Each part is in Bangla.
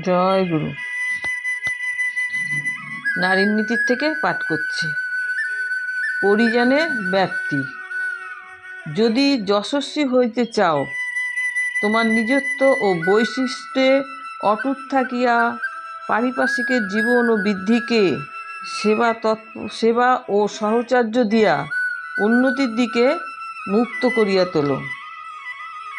জয় গুরু। নারীর নীতির থেকে পাঠ করছে। পরিজনে ব্যক্তি যদি যশস্বী হইতে চাও, তোমার নিজত্ব ও বৈশিষ্ট্যে অটুট থাকিয়া পারিপার্শ্বিকের জীবন ও বৃদ্ধিকে সেবা তৎ সেবা ও সহচর্য দিয়া উন্নতির দিকে মুক্ত করিয়া তোল।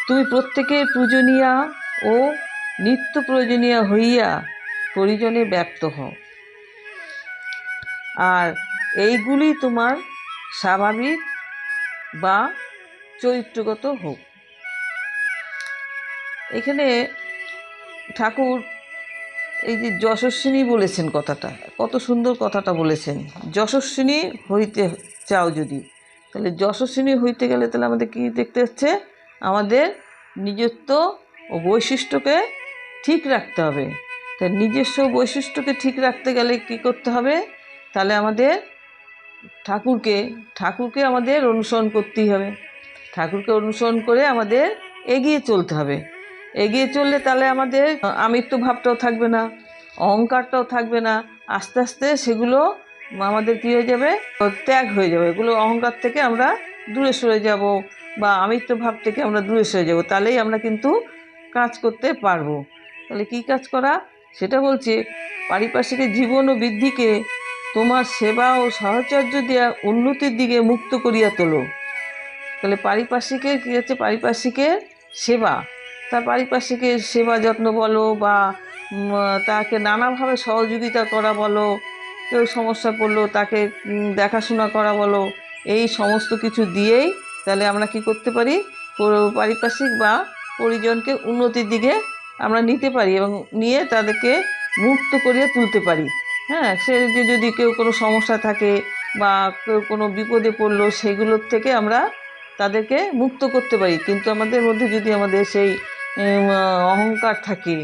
তুমি প্রত্যেকের পূজনীয়া ও নিত্য প্রয়োজনীয় হইয়া পরিজনে ব্যক্ত হও আর এইগুলি তোমার স্বাভাবিক বা চরিত্রগত হোক। এখানে ঠাকুর এই যে যশস্বিনী বলেছেন কথাটা, কত সুন্দর কথাটা বলেছেন। যশস্বিনী হইতে চাও যদি, তাহলে যশস্বিনী হইতে গেলে তাহলে আমাদের কী দেখতে হচ্ছে? আমাদের নিজত্ব ও বৈশিষ্ট্যকে ঠিক রাখতে হবে। তা নিজস্ব বৈশিষ্ট্যকে ঠিক রাখতে গেলে কি করতে হবে? তাহলে আমাদের ঠাকুরকে ঠাকুরকে আমাদের অনুসরণ করতেই হবে। ঠাকুরকে অনুসরণ করে আমাদের এগিয়ে চলতে হবে। এগিয়ে চললে তাহলে আমাদের আমিত্ব ভাবটাও থাকবে না, অহংকারটাও থাকবে না। আস্তে আস্তে সেগুলো আমাদের কী হয়ে যাবে? ত্যাগ হয়ে যাবে। এগুলো অহংকার থেকে আমরা দূরে সরে যাব বা আমিত্ব ভাব থেকে আমরা দূরে সরে যাব। তাহলেই আমরা কিন্তু কাজ করতে পারব। তাহলে কী কাজ করা? সেটা বলছে, পারিপার্শ্বিকের জীবন ও বৃদ্ধিকে তোমার সেবা ও সাহচর্য দেওয়া উন্নতির দিকে মুক্ত করিয়া তোলো। তাহলে পারিপার্শ্বিকের কী হচ্ছে? পারিপার্শ্বিকের সেবা। তার পারিপার্শ্বিকের সেবা যত্ন বলো বা তাকে নানাভাবে সহযোগিতা করা বলো, কেউ সমস্যা পড়ল তাকে দেখাশোনা করা বলো, এই সমস্ত কিছু দিয়েই তাহলে আমরা কি করতে পারি? পারিপার্শ্বিক বা পরিজনকে উন্নতির দিকে আমরা নিতে পারি এবং নিয়ে তাদেরকে মুক্ত করিয়ে তুলতে পারি। হ্যাঁ সে যদি কেউ কোনো সমস্যা থাকে বা কেউ কোনো বিপদে পড়ল, সেগুলোর থেকে আমরা তাদেরকে মুক্ত করতে পারি। কিন্তু আমাদের মধ্যে যদি আমাদের সেই অহংকার থাকে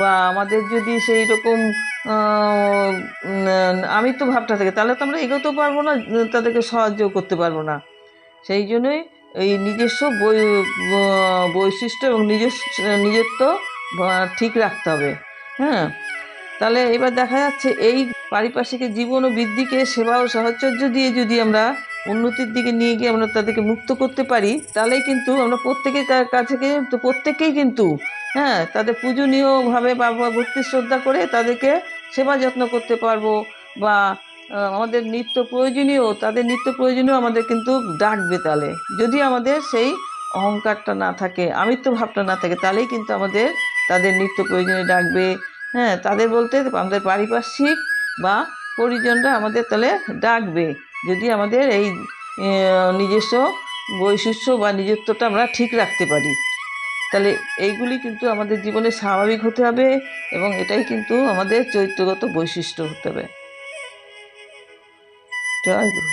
বা আমাদের যদি সেই রকম আমিত্ব ভাবটা থাকে, তাহলে তো আমরা এগোতেও পারব না, তাদেরকে সাহায্য করতে পারব না। সেই জন্যই এই নিজস্ব বৈশিষ্ট্য এবং নিজস্ব নিজত্ব ঠিক রাখতে হবে হ্যাঁ? তাহলে এবার দেখা যাচ্ছে এই পারিপার্শ্বিকের জীবন ও বৃদ্ধিকে, সেবা ও সাহচর্য দিয়ে যদি আমরা উন্নতির দিকে নিয়ে গিয়ে আমরা তাদেরকে মুক্ত করতে পারি, তাহলেই কিন্তু আমরা প্রত্যেকের কাছে কিন্তু প্রত্যেকেই কিন্তু হ্যাঁ? তাদের পূজনীয়ভাবে বা ভক্তি শ্রদ্ধা করে তাদেরকে সেবা যত্ন করতে পারব বা আমাদের নিত্য প্রয়োজনীয়, তাদের নিত্য প্রয়োজনীয় আমাদের কিন্তু ডাকবে তাহলে যদি আমাদের সেই অহংকারটা না থাকে, আমিত্ব ভাবটা না থাকে, তাহলেই কিন্তু আমাদের তাদের নিত্য প্রয়োজনে ডাকবে হ্যাঁ তাদের বলতে আমাদের পারিপার্শ্বিক বা পরিজনরা আমাদের তাহলে ডাকবে। যদি আমাদের এই নিজস্ব বৈশিষ্ট্য বা নিজত্বটা আমরা ঠিক রাখতে পারি। তাহলে এইগুলি কিন্তু আমাদের জীবনে স্বাভাবিক হতে হবে এবং এটাই কিন্তু আমাদের চরিত্রগত বৈশিষ্ট্য হতে হবে। জয় গুরু।